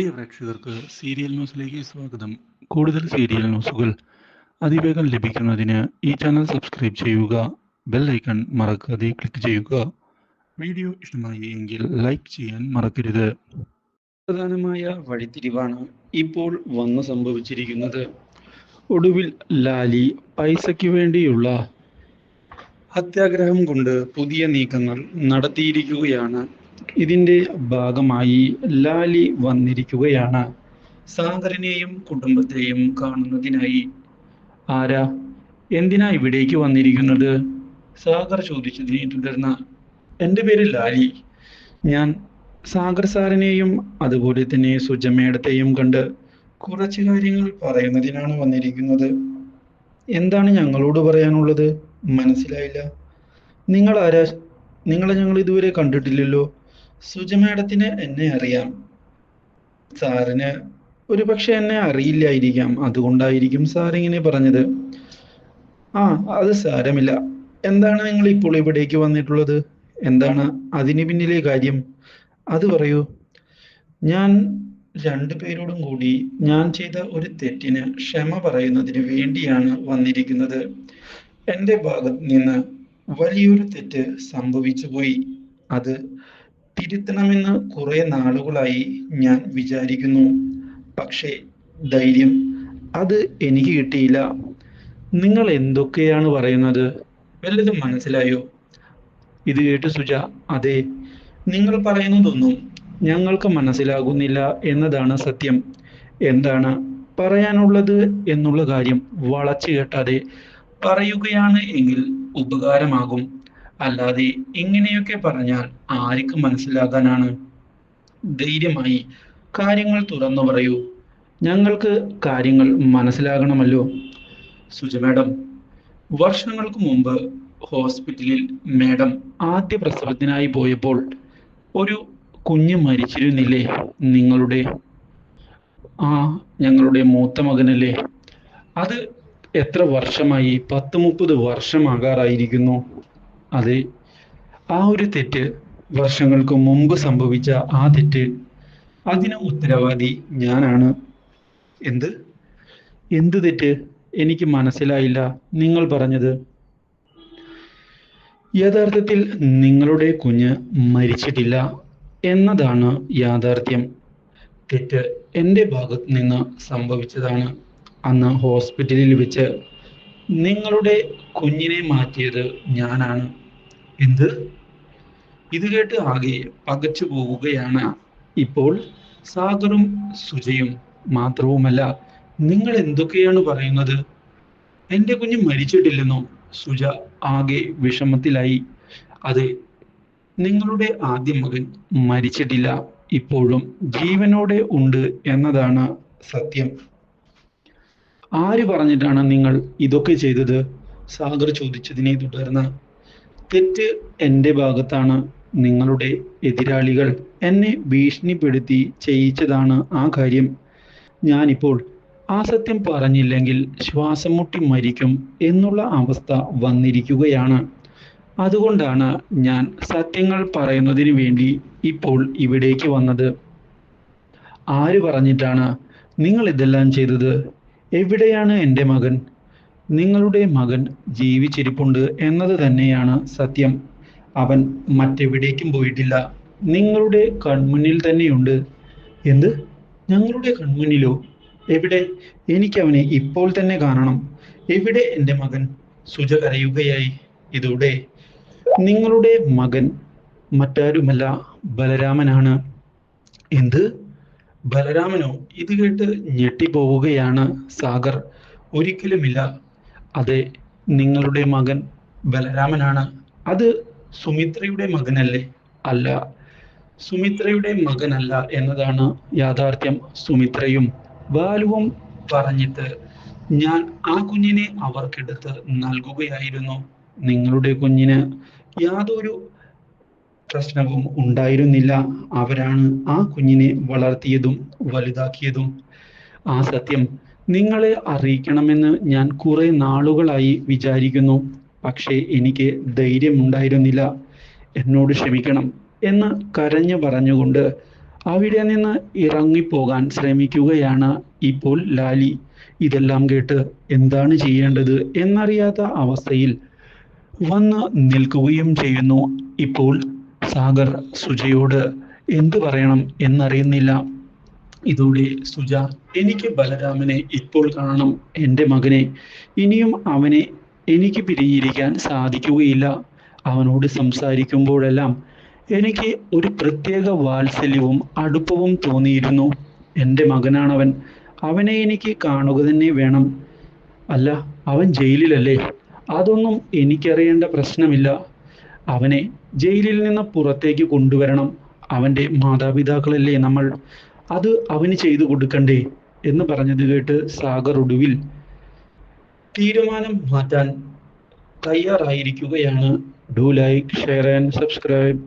പ്രിയ പ്രേക്ഷകർക്ക് സീരിയൽ ന്യൂസിലേക്ക് സ്വാഗതം. കൂടുതൽ സീരിയൽ ന്യൂസുകൾ അതിവേഗം ലഭിക്കുന്നതിന് ഈ ചാനൽ സബ്സ്ക്രൈബ് ചെയ്യുക ബെൽ ഐക്കൺ മറക്കാതെ ക്ലിക്ക് ചെയ്യുക. വീഡിയോ ഇഷ്ടമായി എങ്കിൽ ലൈക്ക് ചെയ്യാൻ മറക്കരുത്. പ്രധാനമായ വഴിത്തിരിവാണ് ഇപ്പോൾ വന്നു സംഭവിച്ചിരിക്കുന്നത്. ഒടുവിൽ ലാലി പൈസയ്ക്ക് വേണ്ടിയുള്ള അത്യാഗ്രഹം കൊണ്ട് പുതിയ നീക്കങ്ങൾ നടത്തിയിരിക്കുകയാണ് ഇതിന്റെ ഭാഗമായി ലാലി വന്നിരിക്കുകയാണ്. സാഗറിനെയും കുടുംബത്തെയും കാണുന്നതിനായി. ആരാ? എന്തിനാ ഇവിടേക്ക് വന്നിരിക്കുന്നത്? സാഗർ ചോദിച്ചതിനെ തുടർന്ന് എന്റെ പേര് ലാലി. ഞാൻ സാഗർ സാറിനെയും അതുപോലെ തന്നെ സുജമേടത്തെയും കണ്ട് കുറച്ച് കാര്യങ്ങൾ പറയുന്നതിനാണ് വന്നിരിക്കുന്നത്. എന്താണ് ഞങ്ങളോട് പറയാനുള്ളത്? മനസ്സിലായില്ല. നിങ്ങൾ ആരാ? നിങ്ങളെ ഞങ്ങൾ ഇതുവരെ കണ്ടിട്ടില്ലല്ലോ. സുജ മാഡത്തിന് എന്നെ അറിയാം. സാറിന് ഒരു പക്ഷെ എന്നെ അറിയില്ലായിരിക്കാം. അതുകൊണ്ടായിരിക്കും സാർ ഇങ്ങനെ പറഞ്ഞത്. ആ അത് സാരമില്ല. എന്താണ് നിങ്ങൾ ഇപ്പോൾ ഇവിടേക്ക് വന്നിട്ടുള്ളത്? എന്താണ് അതിന് പിന്നിലെ കാര്യം? അത് പറയൂ. ഞാൻ രണ്ടു പേരോടും കൂടി ഞാൻ ചെയ്ത ഒരു തെറ്റിന് ക്ഷമ പറയുന്നതിന് വേണ്ടിയാണ് വന്നിരിക്കുന്നത്. എന്റെ ഭാഗത്ത് നിന്ന് വലിയൊരു തെറ്റ് സംഭവിച്ചു പോയി അത് തിരുത്തണമെന്ന് കുറെ നാളുകളായി ഞാൻ വിചാരിക്കുന്നു. പക്ഷേ ധൈര്യം അത് എനിക്ക് കിട്ടിയില്ല. നിങ്ങൾ എന്തൊക്കെയാണ് പറയുന്നത്? വല്ലതും മനസ്സിലായോ? ഇത് കേട്ട് സുജ അതെ നിങ്ങൾ പറയുന്നതൊന്നും ഞങ്ങൾക്ക് മനസ്സിലാകുന്നില്ല എന്നതാണ് സത്യം. എന്താണ് പറയാനുള്ളത് എന്നുള്ള കാര്യം വളച്ചു കെട്ടാതെ പറയുകയാണ് എങ്കിൽ ഉപകാരമാകും. അല്ലാതെ ഇങ്ങനെയൊക്കെ പറഞ്ഞാൽ ആർക്ക് മനസ്സിലാക്കാനാണ്? ധൈര്യമായി കാര്യങ്ങൾ തുറന്നു പറയൂ. ഞങ്ങൾക്ക് കാര്യങ്ങൾ മനസ്സിലാകണമല്ലോ. സുജ മാഡം വർഷങ്ങൾക്ക് മുമ്പ് ഹോസ്പിറ്റലിൽ മാഡം ആദ്യ പ്രസവത്തിനായി പോയപ്പോൾ ഒരു കുഞ്ഞ് മരിച്ചിരുന്നില്ലേ നിങ്ങളുടെ? ആ ഞങ്ങളുടെ മൂത്ത മകനല്ലേ. അത് എത്ര വർഷമായി? പത്ത് മുപ്പത് വർഷമാകാറായിരിക്കുന്നു. അതെ ആ ഒരു തെറ്റ് വർഷങ്ങൾക്ക് മുമ്പ് സംഭവിച്ച ആ തെറ്റ് അതിന് ഉത്തരവാദി ഞാനാണ്. എന്ത്? എന്ത് തെറ്റ്? എനിക്ക് മനസ്സിലായില്ല. നിങ്ങൾ പറഞ്ഞത്? യഥാർത്ഥത്തിൽ നിങ്ങളുടെ കുഞ്ഞ് മരിച്ചിട്ടില്ല എന്നതാണ് യാഥാർത്ഥ്യം. തെറ്റ് എന്റെ ഭാഗത്ത് നിന്ന് സംഭവിച്ചതാണ്. അന്ന് ഹോസ്പിറ്റലിൽ വെച്ച് നിങ്ങളുടെ കുഞ്ഞിനെ മാറ്റിയത് ഞാനാണ്. എന്ത്? ഇത് കേട്ട് ആകെ പകച്ചു പോവുകയാണ്. ഇപ്പോൾ സാഗറും സുജയും മാത്രവുമല്ല നിങ്ങൾ എന്തൊക്കെയാണ് പറയുന്നത്? എന്റെ കുഞ്ഞ് മരിച്ചിട്ടില്ലെന്നോ? സുജ ആകെ വിഷമത്തിലായി. അതെ നിങ്ങളുടെ ആദ്യ മകൻ മരിച്ചിട്ടില്ല. ഇപ്പോഴും ജീവനോടെ ഉണ്ട് എന്നതാണ് സത്യം. ആര് പറഞ്ഞിട്ടാണ് നിങ്ങൾ ഇതൊക്കെ ചെയ്തത്? സാഗർ ചോദിച്ചതിനെ തുടർന്ന് തെറ്റ് എന്റെ ഭാഗത്താണ് നിങ്ങളുടെ എതിരാളികൾ എന്നെ ഭീഷണിപ്പെടുത്തി ചെയ്യിച്ചതാണ് ആ കാര്യം. ഞാനിപ്പോൾ ആ സത്യം പറഞ്ഞില്ലെങ്കിൽ ശ്വാസം മുട്ടി മരിക്കും എന്നുള്ള അവസ്ഥ വന്നിരിക്കുകയാണ്. അതുകൊണ്ടാണ് ഞാൻ സത്യങ്ങൾ പറയുന്നതിന് വേണ്ടി ഇപ്പോൾ ഇവിടേക്ക് വന്നത്. ആര് പറഞ്ഞിട്ടാണ് നിങ്ങൾ ഇതെല്ലാം ചെയ്തത്? എവിടെയാണ് എന്റെ മകൻ? നിങ്ങളുടെ മകൻ ജീവിച്ചിരിപ്പുണ്ട് എന്നത് തന്നെയാണ് സത്യം. അവൻ മറ്റെവിടേക്കും പോയിട്ടില്ല. നിങ്ങളുടെ കൺമുന്നിൽ തന്നെയുണ്ട്. എന്ത്? ഞങ്ങളുടെ കൺമുന്നിലോ? എവിടെ? എനിക്ക് അവനെ ഇപ്പോൾ തന്നെ കാണണം. എവിടെ എന്റെ മകൻ? സുജ കരയുകയായി. ഇതോടെ. നിങ്ങളുടെ മകൻ മറ്റാരുമല്ല ബലരാമനാണ്. എന്ത്? ബലരാമനോ? ഇത് കേട്ട് ഞെട്ടിപ്പോവുകയാണ് സാഗർ. ഒരിക്കലുമില്ല. അതെ നിങ്ങളുടെ മകൻ ബലരാമനാണ്. അത് സുമിത്രയുടെ മകനല്ലേ? അല്ല സുമിത്രയുടെ മകനല്ല എന്നതാണ് യാഥാർത്ഥ്യം. സുമിത്രയും ബാലുവും പറഞ്ഞിട്ട് ഞാൻ ആ കുഞ്ഞിനെ അവർക്കെടുത്ത് നൽകുകയായിരുന്നു. നിങ്ങളുടെ കുഞ്ഞിന് യാതൊരു പ്രശ്നവും ഉണ്ടായിരുന്നില്ല. അവരാണ് ആ കുഞ്ഞിനെ വളർത്തിയതും വലുതാക്കിയതും. ആ സത്യം നിങ്ങളെ അറിയിക്കണമെന്ന് ഞാൻ കുറെ നാളുകളായി വിചാരിക്കുന്നു. പക്ഷേ എനിക്ക് ധൈര്യമുണ്ടായിരുന്നില്ല. എന്നോട് ക്ഷമിക്കണം എന്ന് കരഞ്ഞു പറഞ്ഞുകൊണ്ട് അവിടെ നിന്ന് ഇറങ്ങിപ്പോകാൻ ശ്രമിക്കുകയാണ് ഇപ്പോൾ ലാലി. ഇതെല്ലാം കേട്ട് എന്താണ് ചെയ്യേണ്ടത് എന്നറിയാത്ത അവസ്ഥയിൽ വന്ന് നിൽക്കുകയും ചെയ്യുന്നു. ഇപ്പോൾ സാഗർ സുജയോട് എന്തു പറയണം എന്നറിയുന്നില്ല. ഇതോടെ സുജ എനിക്ക് ബലരാമനെ ഇപ്പോൾ കാണണം. എന്റെ മകനെ. ഇനിയും അവനെ എനിക്ക് പിരിഞ്ഞിരിക്കാൻ സാധിക്കുകയില്ല. അവനോട് സംസാരിക്കുമ്പോഴെല്ലാം എനിക്ക് ഒരു പ്രത്യേക വാത്സല്യവും അടുപ്പവും തോന്നിയിരുന്നു. എന്റെ മകനാണവൻ. അവനെ എനിക്ക് കാണുക തന്നെ വേണം. അല്ല അവൻ ജയിലിലല്ലേ? അതൊന്നും എനിക്കറിയേണ്ട പ്രശ്നമില്ല. അവനെ ജയിലിൽ നിന്ന് പുറത്തേക്ക് കൊണ്ടുവരണം. അവന്റെ മാതാപിതാക്കളല്ലേ നമ്മൾ? അത് അവന് ചെയ്തു കൊടുക്കണ്ടേ എന്ന് പറഞ്ഞത് കേട്ട് സാഗർ ഒടുവിൽ തീരുമാനം മാറ്റാൻ തയ്യാറായിരിക്കുകയാണ്. Do like share and subscribe